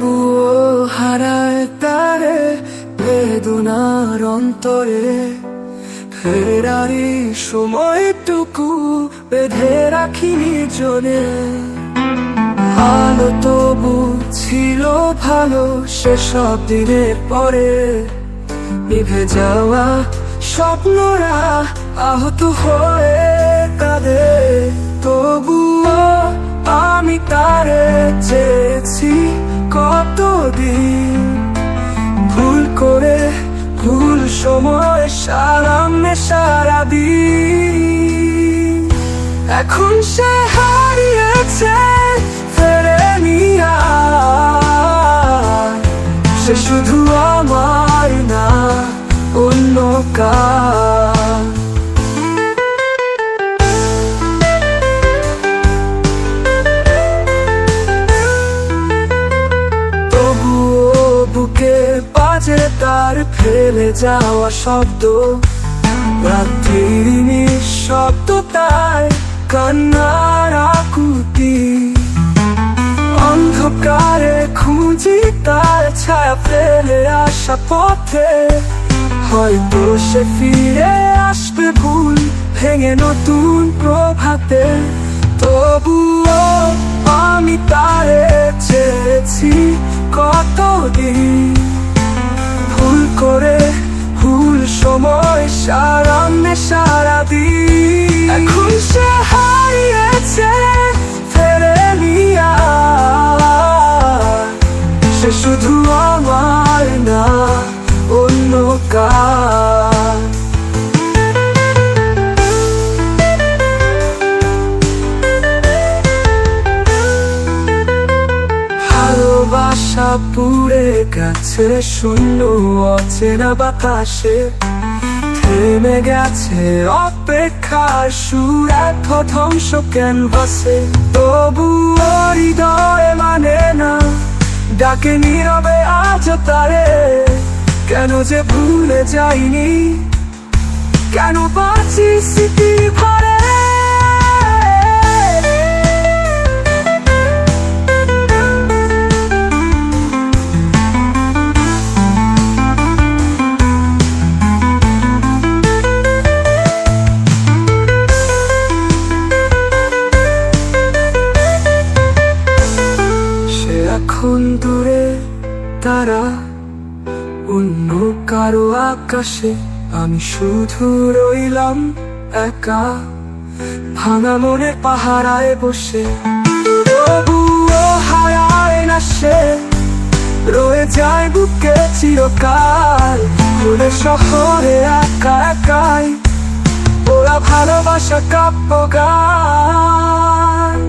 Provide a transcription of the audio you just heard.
তবুও হারায় তারে, বেদনার অন্তরে। ফেরারি সময়টুকু বেঁধে রাখিনি জনে। ভালো তবু ছিল ভালো সেসব দিনের পরে। নিভে যাওয়া স্বপ্নরা আহত হয়ে কাঁদে। তবুও আমি তারে যে সারামে সারা দিন এখন সে হারিয়েছে ফেরে নিয়া। সে শুধু আমার না অন্য কার তার ফেলে যাওয়া শব্দ। রাত্রির নিঃশব্দ তাই কান্নার আকুতি। অন্ধকারে খুঁজি তার ছায়া ফেলে আসা পথে। হয়তো সে ফিরে আসবে ভুল, ভেঙে নতুন প্রভাতে। আমার না অন্য কার ভালোবাসা পুড়ে গেছে শূন্য অচেনা বাতাসে থেমে গেছে অপেক্ষার সুর এত ধ্বংস ক্যানভাসে তবু হৃদয় মানে না ডাকে নীরবে আজ তারে। কেন যে ভুলে যাইনি? কেন বাঁচি স্মৃতি ভরে এখন দূরে তারা অন্য কারও আকাশে, আমি শুধু রইলাম একা, ভাঙা মনে পাহারায় বসে। তবুও হারায় না রয়ে যায় বুকে চিরকাল। ভুলে শহরে একা একাই, ওরা ভালোবাসা কাব্য গায়